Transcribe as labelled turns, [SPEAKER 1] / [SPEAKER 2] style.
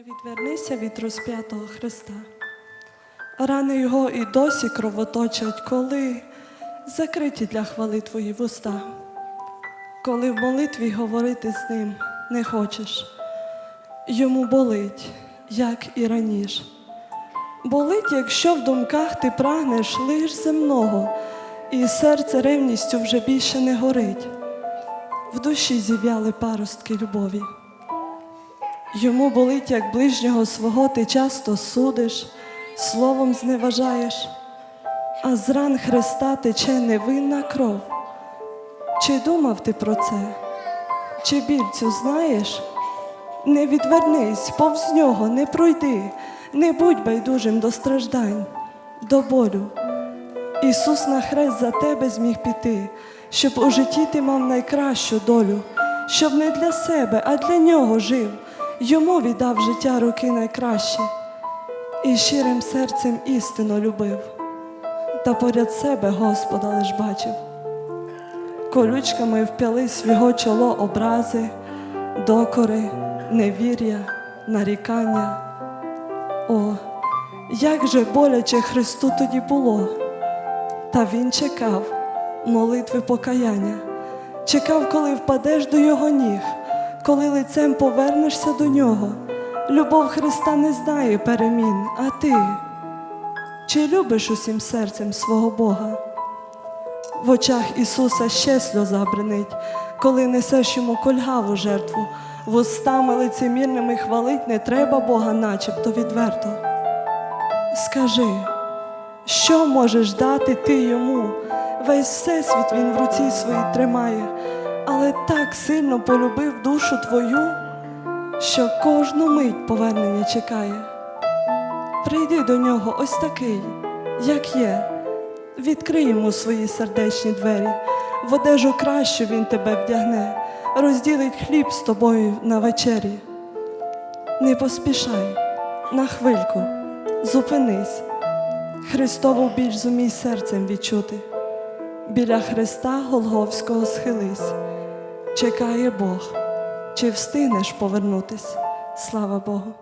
[SPEAKER 1] Не відвернися від розп'ятого Христа. Рани його і досі кровоточать, коли закриті для хвали твої вуста, коли в молитві говорити з ним не хочеш. Йому болить, як і раніше. Болить, якщо в думках ти прагнеш лиш земного, і серце ревністю вже більше не горить. В душі зів'яли паростки любові. Йому болить, як ближнього свого ти часто судиш, словом зневажаєш, а з ран Христа тече невинна кров. Чи думав ти про це? Чи біль цю знаєш? Не відвернись, повз нього не пройди, не будь байдужим до страждань, до болю. Ісус на хрест за тебе зміг піти, щоб у житті ти мав найкращу долю, щоб не для себе, а для нього жив, йому віддав життя роки найкращі, і щирим серцем істину любив, та поряд себе Господа лиш бачив. Колючками вп'ялись в його чоло образи, докори, невір'я, нарікання. О, як же боляче Христу тоді було! Та він чекав молитви покаяння, чекав, коли впадеш до його ніг, коли лицем повернешся до нього. Любов Христа не знає перемін, а ти чи любиш усім серцем свого Бога? В очах Ісуса ще сльоза бренить, коли несеш йому кольгаву жертву, вустами лицемірними хвалить не треба Бога, начебто відверто. Скажи, що можеш дати ти йому? Весь всесвіт він в руці своїй тримає, але так сильно полюбив душу твою, що кожну мить повернення чекає. Прийди до нього ось такий, як є. Відкрий йому свої сердечні двері, в одежу кращу він тебе вдягне, розділить хліб з тобою на вечері. Не поспішай, на хвильку, зупинись. Христову біль зумій серцем відчути. Біля Христа Голговського схились. Чекає Бог, чи встигнеш повернутись? Слава Богу.